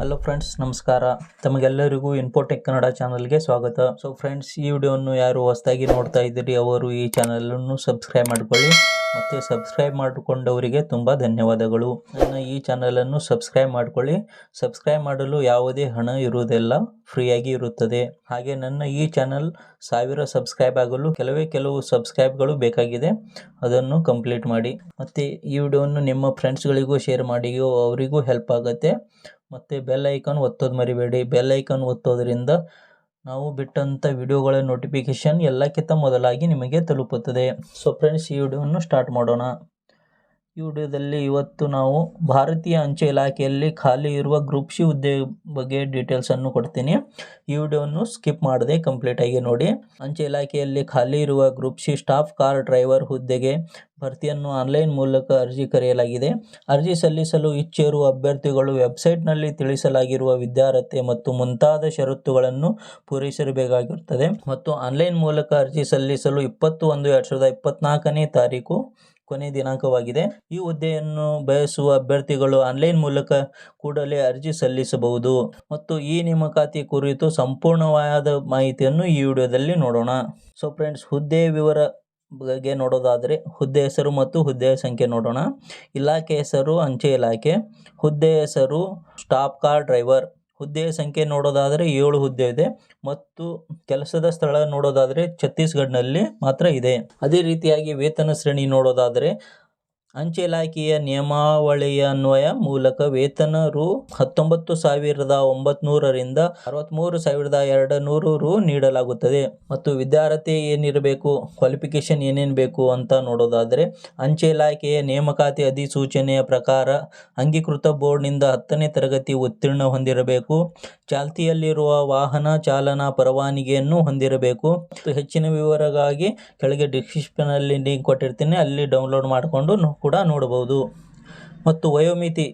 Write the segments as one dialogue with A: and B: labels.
A: Hello friends ನಮಸ್ಕಾರ. ತಮಗೆಲ್ಲರಿಗೂ Infotech Kannada ಚಾನಲ್ಗೆ ಸ್ವಾಗತ. ಸೊ ಫ್ರೆಂಡ್ಸ್ ಈ ವಿಡಿಯೋವನ್ನು ಯಾರು ಹೊಸದಾಗಿ ನೋಡ್ತಾ ಇದ್ದೀರಿ, ಅವರು ಈ ಚಾನಲನ್ನು ಸಬ್ಸ್ಕ್ರೈಬ್ ಮಾಡಿಕೊಳ್ಳಿ ಮತ್ತು ಸಬ್ಸ್ಕ್ರೈಬ್ ಮಾಡಿಕೊಂಡವರಿಗೆ ತುಂಬ ಧನ್ಯವಾದಗಳು. ನನ್ನ ಈ ಚಾನಲನ್ನು ಸಬ್ಸ್ಕ್ರೈಬ್ ಮಾಡಿಕೊಳ್ಳಿ. ಸಬ್ಸ್ಕ್ರೈಬ್ ಮಾಡಲು ಯಾವುದೇ ಹಣ ಇರುವುದಿಲ್ಲ ಫ್ರೀಯಾಗಿ ಇರುತ್ತದೆ. ಹಾಗೆ ನನ್ನ ಈ ಚಾನಲ್ ಸಾವಿರ ಸಬ್ಸ್ಕ್ರೈಬ್ ಆಗಲು ಕೆಲವೇ ಕೆಲವು ಸಬ್ಸ್ಕ್ರೈಬ್ಗಳು ಬೇಕಾಗಿದೆ. ಅದನ್ನು ಕಂಪ್ಲೀಟ್ ಮಾಡಿ. ಮತ್ತು ಈ ವಿಡಿಯೋವನ್ನು ನಿಮ್ಮ ಫ್ರೆಂಡ್ಸ್ಗಳಿಗೂ ಶೇರ್ ಮಾಡಿ ಅವರಿಗೂ ಹೆಲ್ಪ್ ಆಗುತ್ತೆ. ಮತ್ತು ಬೆಲ್ ಐಕಾನ್ ಒತ್ತೋದು ಮರಿಬೇಡಿ. ಬೆಲ್ ಐಕಾನ್ ಒತ್ತೋದ್ರಿಂದ ನಾವು ಬಿಟ್ಟಂಥ ವಿಡಿಯೋಗಳ ನೋಟಿಫಿಕೇಷನ್ ಎಲ್ಲಕ್ಕಿಂತ ಮೊದಲಾಗಿ ನಿಮಗೆ ತಲುಪುತ್ತದೆ. ಸೊ ಫ್ರೆಂಡ್ಸ್ ಈ ವಿಡಿಯೋವನ್ನು ಸ್ಟಾರ್ಟ್ ಮಾಡೋಣ. ವಿಡಿಯೋದಲ್ಲಿ ಇವತ್ತು ನಾವು ಭಾರತೀಯ ಅಂಚೆ ಇಲಾಖೆಯಲ್ಲಿ ಖಾಲಿ ಇರುವ ಗ್ರೂಪ್ ಸಿ ಹುದ್ದೆ ಬಗ್ಗೆ ಡೀಟೇಲ್ಸನ್ನು ಕೊಡ್ತೀನಿ. ಈ ವಿಡಿಯೋವನ್ನು ಸ್ಕಿಪ್ ಮಾಡದೆ ಕಂಪ್ಲೀಟಾಗಿ ನೋಡಿ. ಅಂಚೆ ಇಲಾಖೆಯಲ್ಲಿ ಖಾಲಿ ಇರುವ group C staff car driver ಹುದ್ದೆಗೆ ಭರ್ತಿಯನ್ನು ಆನ್ಲೈನ್ ಮೂಲಕ ಅರ್ಜಿ ಕರೆಯಲಾಗಿದೆ. ಅರ್ಜಿ ಸಲ್ಲಿಸಲು ಇಚ್ಛೆಯಿರುವ ಅಭ್ಯರ್ಥಿಗಳು ವೆಬ್ಸೈಟ್ನಲ್ಲಿ ತಿಳಿಸಲಾಗಿರುವ ವಿದ್ಯಾರ್ಹತೆ ಮತ್ತು ಮುಂತಾದ ಷರತ್ತುಗಳನ್ನು ಪೂರೈಸಬೇಕಾಗಿರುತ್ತದೆ ಮತ್ತು ಆನ್ಲೈನ್ ಮೂಲಕ ಅರ್ಜಿ ಸಲ್ಲಿಸಲು ಇಪ್ಪತ್ತು ಒಂದು ಎರಡು ಸಾವಿರದ ಇಪ್ಪತ್ತ್ನಾಲ್ಕನೇ ತಾರೀಕು ಕೊನೆ ದಿನಾಂಕವಾಗಿದೆ. ಈ ಹುದ್ದೆಯನ್ನು ಬಯಸುವ ಅಭ್ಯರ್ಥಿಗಳು ಆನ್ಲೈನ್ ಮೂಲಕ ಕೂಡಲೇ ಅರ್ಜಿ ಸಲ್ಲಿಸಬಹುದು. ಮತ್ತು ಈ ನೇಮಕಾತಿ ಕುರಿತು ಸಂಪೂರ್ಣವಾದ ಮಾಹಿತಿಯನ್ನು ಈ ವಿಡಿಯೋದಲ್ಲಿ ನೋಡೋಣ. ಸೊ ಫ್ರೆಂಡ್ಸ್ ಹುದ್ದೆ ವಿವರ ಬಗ್ಗೆ ನೋಡೋದಾದರೆ, ಹುದ್ದೆ ಹೆಸರು ಮತ್ತು ಹುದ್ದೆಯ ಸಂಖ್ಯೆ ನೋಡೋಣ. ಇಲಾಖೆ ಹೆಸರು, ಅಂಚೆ ಇಲಾಖೆ. ಹುದ್ದೆ ಹೆಸರು, ಸ್ಟಾಪ್ ಕಾರ್ ಡ್ರೈವರ್. ಹುದ್ದೆಯ ಸಂಖ್ಯೆ ನೋಡೋದಾದರೆ ಏಳು ಹುದ್ದೆ ಇದೆ ಮತ್ತು ಕೆಲಸದ ಸ್ಥಳ ನೋಡೋದಾದರೆ ಛತ್ತೀಸ್ಗಢನಲ್ಲಿ ಮಾತ್ರ ಇದೆ. ಅದೇ ರೀತಿಯಾಗಿ ವೇತನ ಶ್ರೇಣಿ ನೋಡೋದಾದರೆ ಅಂಚೆ ಇಲಾಖೆಯ ನಿಯಮಾವಳಿಯ ಅನ್ವಯ ಮೂಲಕ ವೇತನ ರು ಹತ್ತೊಂಬತ್ತು ಸಾವಿರದ ಒಂಬತ್ನೂರರಿಂದ ಅರವತ್ತ್ಮೂರು ಸಾವಿರದ ಎರಡು ನೂರು ರು ನೀಡಲಾಗುತ್ತದೆ. ಮತ್ತು ವಿದ್ಯಾರ್ಥಿ ಏನಿರಬೇಕು ಕ್ವಾಲಿಫಿಕೇಷನ್ ಏನೇನು ಬೇಕು ಅಂತ ನೋಡೋದಾದರೆ ಅಂಚೆ ಇಲಾಖೆಯ ನೇಮಕಾತಿ ಅಧಿಸೂಚನೆಯ ಪ್ರಕಾರ ಅಂಗೀಕೃತ ಬೋರ್ಡ್ನಿಂದ ಹತ್ತನೇ ತರಗತಿ ಉತ್ತೀರ್ಣ ಹೊಂದಿರಬೇಕು. ಚಾಲ್ತಿಯಲ್ಲಿರುವ ವಾಹನ ಚಾಲನಾ ಪರವಾನಗಿಯನ್ನು ಹೊಂದಿರಬೇಕು. ಹೆಚ್ಚಿನ ವಿವರಗಾಗಿ ಕೆಳಗೆ ಡಿಸ್ಕ್ರಿಪ್ಷನಲ್ಲಿ ಲಿಂಕ್ ಕೊಟ್ಟಿರ್ತೀನಿ, ಅಲ್ಲಿ ಡೌನ್ಲೋಡ್ ಮಾಡಿಕೊಂಡು ಕೂಡ ನೋಡಬಹುದು. ಮತ್ತು ವಯೋಮಿತಿ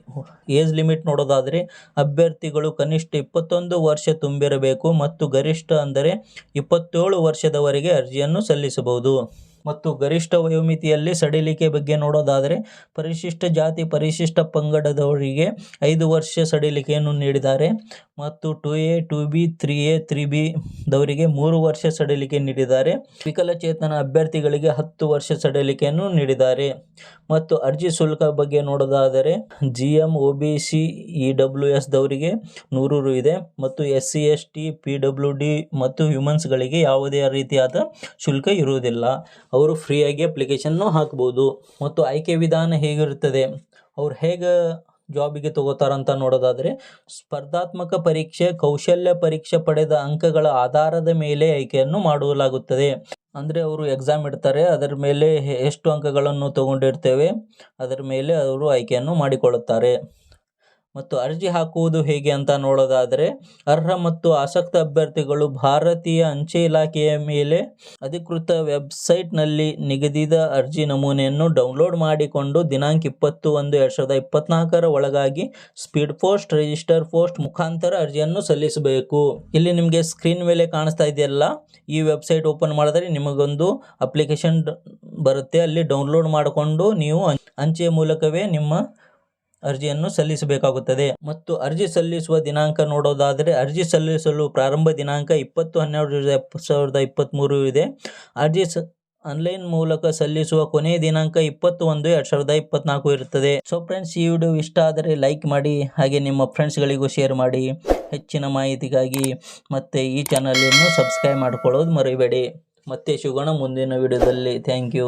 A: ಏಜ್ ಲಿಮಿಟ್ ನೋಡೋದಾದರೆ ಅಭ್ಯರ್ಥಿಗಳು ಕನಿಷ್ಠ ಇಪ್ಪತ್ತೊಂದು ವರ್ಷ ತುಂಬಿರಬೇಕು ಮತ್ತು ಗರಿಷ್ಠ ಅಂದರೆ ಇಪ್ಪತ್ತೇಳು ವರ್ಷದವರೆಗೆ ಅರ್ಜಿಯನ್ನು ಸಲ್ಲಿಸಬಹುದು. ಮತ್ತು ಗರಿಷ್ಠ ವಯೋಮಿತಿಯಲ್ಲಿ ಸಡಿಲಿಕೆ ಬಗ್ಗೆ ನೋಡೋದಾದರೆ, ಪರಿಶಿಷ್ಟ ಜಾತಿ ಪರಿಶಿಷ್ಟ ಪಂಗಡದವರಿಗೆ ಐದು ವರ್ಷ ಸಡಿಲಿಕೆಯನ್ನು ನೀಡಿದ್ದಾರೆ ಮತ್ತು two A, two B, three A, three B ದವರಿಗೆ ಮೂರು ವರ್ಷ ಸಡಿಲಿಕೆ ನೀಡಿದ್ದಾರೆ. ವಿಕಲಚೇತನ ಅಭ್ಯರ್ಥಿಗಳಿಗೆ ಹತ್ತು ವರ್ಷ ಸಡಿಲಿಕೆಯನ್ನು ನೀಡಿದ್ದಾರೆ. ಮತ್ತು ಅರ್ಜಿ ಶುಲ್ಕ ಬಗ್ಗೆ ನೋಡೋದಾದರೆ G M O B C, E W S ದವರಿಗೆ ನೂರು ರು ಇದೆ ಮತ್ತು S C S T P W D ಮತ್ತು ಹ್ಯೂಮನ್ಸ್ಗಳಿಗೆ ಯಾವುದೇ ರೀತಿಯಾದ ಶುಲ್ಕ ಇರುವುದಿಲ್ಲ. ಅವರು ಫ್ರೀಯಾಗಿ ಅಪ್ಲಿಕೇಶನ್ನು ಹಾಕ್ಬೋದು. ಮತ್ತು ಆಯ್ಕೆ ವಿಧಾನ ಹೇಗಿರುತ್ತದೆ? ಅವ್ರು ಹೇಗೆ ಜಾಬಿಗೆ ತಗೋತಾರಂತ ನೋಡೋದಾದರೆ, ಸ್ಪರ್ಧಾತ್ಮಕ ಪರೀಕ್ಷೆ, ಕೌಶಲ್ಯ ಪರೀಕ್ಷೆ ಪಡೆದ ಅಂಕಗಳ ಆಧಾರದ ಮೇಲೆ ಆಯ್ಕೆಯನ್ನು ಮಾಡಲಾಗುತ್ತದೆ. ಅಂದರೆ ಅವರು ಎಕ್ಸಾಮ್ ಇಡ್ತಾರೆ, ಅದರ ಮೇಲೆ ಎಷ್ಟು ಅಂಕಗಳನ್ನು ತಗೊಂಡಿರ್ತೇವೆ, ಅದರ ಮೇಲೆ ಅವರು ಆಯ್ಕೆಯನ್ನು ಮಾಡಿಕೊಳ್ಳುತ್ತಾರೆ. ಮತ್ತು ಅರ್ಜಿ ಹಾಕುವುದು ಹೇಗೆ ಅಂತ ನೋಡೋದಾದರೆ, ಅರ್ಹ ಮತ್ತು ಆಸಕ್ತ ಅಭ್ಯರ್ಥಿಗಳು ಭಾರತೀಯ ಅಂಚೆ ಇಲಾಖೆಯ ಮೇಲೆ ಅಧಿಕೃತ ವೆಬ್ಸೈಟ್ನಲ್ಲಿ ನಿಗದಿತ ಅರ್ಜಿ ನಮೂನೆಯನ್ನು ಡೌನ್ಲೋಡ್ ಮಾಡಿಕೊಂಡು ದಿನಾಂಕ ಇಪ್ಪತ್ತು ಒಂದು ಎರಡು ಸಾವಿರದ ಇಪ್ಪತ್ನಾಲ್ಕರ ಒಳಗಾಗಿ ಸ್ಪೀಡ್ ಪೋಸ್ಟ್ ರಿಜಿಸ್ಟರ್ ಪೋಸ್ಟ್ ಮುಖಾಂತರ ಅರ್ಜಿಯನ್ನು ಸಲ್ಲಿಸಬೇಕು. ಇಲ್ಲಿ ನಿಮಗೆ ಸ್ಕ್ರೀನ್ ಮೇಲೆ ಕಾಣಿಸ್ತಾ ಇದೆಯಲ್ಲ, ಈ ವೆಬ್ಸೈಟ್ ಓಪನ್ ಮಾಡಿದ್ರೆ ನಿಮಗೊಂದು ಅಪ್ಲಿಕೇಶನ್ ಬರುತ್ತೆ. ಅಲ್ಲಿ ಡೌನ್ಲೋಡ್ ಮಾಡಿಕೊಂಡು ನೀವು ಅಂಚೆಯ ಮೂಲಕವೇ ನಿಮ್ಮ ಅರ್ಜಿಯನ್ನು ಸಲ್ಲಿಸಬೇಕಾಗುತ್ತದೆ. ಮತ್ತು ಅರ್ಜಿ ಸಲ್ಲಿಸುವ ದಿನಾಂಕ ನೋಡೋದಾದರೆ, ಅರ್ಜಿ ಸಲ್ಲಿಸಲು ಪ್ರಾರಂಭ ದಿನಾಂಕ ಇಪ್ಪತ್ತು ಹನ್ನೆರಡು ಸಾವಿರದ ಇಪ್ಪತ್ತ್ಮೂರು ಇದೆ. ಅರ್ಜಿ ಸ, ಆನ್ಲೈನ್ ಮೂಲಕ ಸಲ್ಲಿಸುವ ಕೊನೆಯ ದಿನಾಂಕ ಇಪ್ಪತ್ತು ಒಂದು ಎರಡು ಸಾವಿರದ ಇಪ್ಪತ್ನಾಲ್ಕು ಇರುತ್ತದೆ. ಸೊ ಫ್ರೆಂಡ್ಸ್ ಈ ವಿಡಿಯೋ ಇಷ್ಟ ಆದರೆ ಲೈಕ್ ಮಾಡಿ, ಹಾಗೆ ನಿಮ್ಮ ಫ್ರೆಂಡ್ಸ್ಗಳಿಗೂ ಶೇರ್ ಮಾಡಿ. ಹೆಚ್ಚಿನ ಮಾಹಿತಿಗಾಗಿ ಮತ್ತು ಈ ಚಾನಲನ್ನು ಸಬ್ಸ್ಕ್ರೈಬ್ ಮಾಡ್ಕೊಳ್ಳೋದು ಮರಿಬೇಡಿ. ಮತ್ತೆ ಸಿಗೋಣ ಮುಂದಿನ ವಿಡಿಯೋದಲ್ಲಿ. Thank you